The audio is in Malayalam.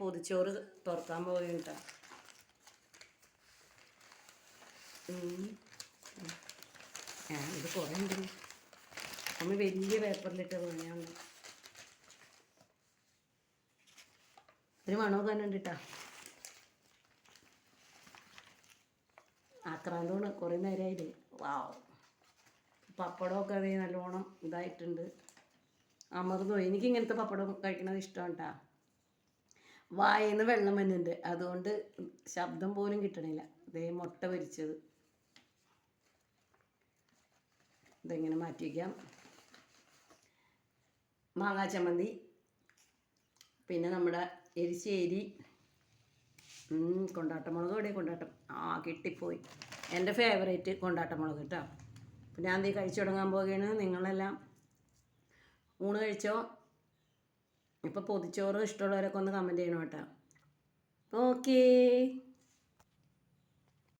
പൊതിച്ചോറ് തുറക്കാൻ പോയി കേട്ടോ ആ ഇത് കുറേ ഉണ്ട് അമ്മ വലിയ പേപ്പറിലിട്ട് പണിയാണ്. ഒരു മണമൊക്കെ തന്നെ ഉണ്ട് കേട്ടോ ആക്രാന്തമാണ് കുറേ നേരമായില്ലേ വാവ്. പപ്പടമൊക്കെ അതേ നല്ലോണം ഇതായിട്ടുണ്ട്. അമർന്നു എനിക്ക് ഇങ്ങനത്തെ പപ്പടം കഴിക്കണത് ഇഷ്ടമാണ് വായന്ന് വെള്ളം വരുന്നുണ്ട്. അതുകൊണ്ട് ശബ്ദം പോലും കിട്ടണില്ല. ഇതേ മുട്ട പൊരിച്ചത്. ഇതെങ്ങനെ മാറ്റി വയ്ക്കാം മാങ്ങാ ചമ്മന്തി. പിന്നെ നമ്മുടെ എരിശ്ശേരി. കൊണ്ടാട്ടമുളക് ഇവിടെ കൊണ്ടാട്ടം. ആ കിട്ടിപ്പോയി. എന്റെ ഫേവറേറ്റ് കൊണ്ടാട്ടമുളക് കേട്ടോ. അപ്പം ഞാൻ നീ കഴിച്ചു തുടങ്ങാൻ പോവുകയാണ്. നിങ്ങളെല്ലാം ഊണ് കഴിച്ചോ? ഇപ്പോൾ പൊതിച്ചോറ് ഇഷ്ടമുള്ളവരൊക്കെ ഒന്ന് കമന്റ് ചെയ്യണം കേട്ടോ. ഓക്കേ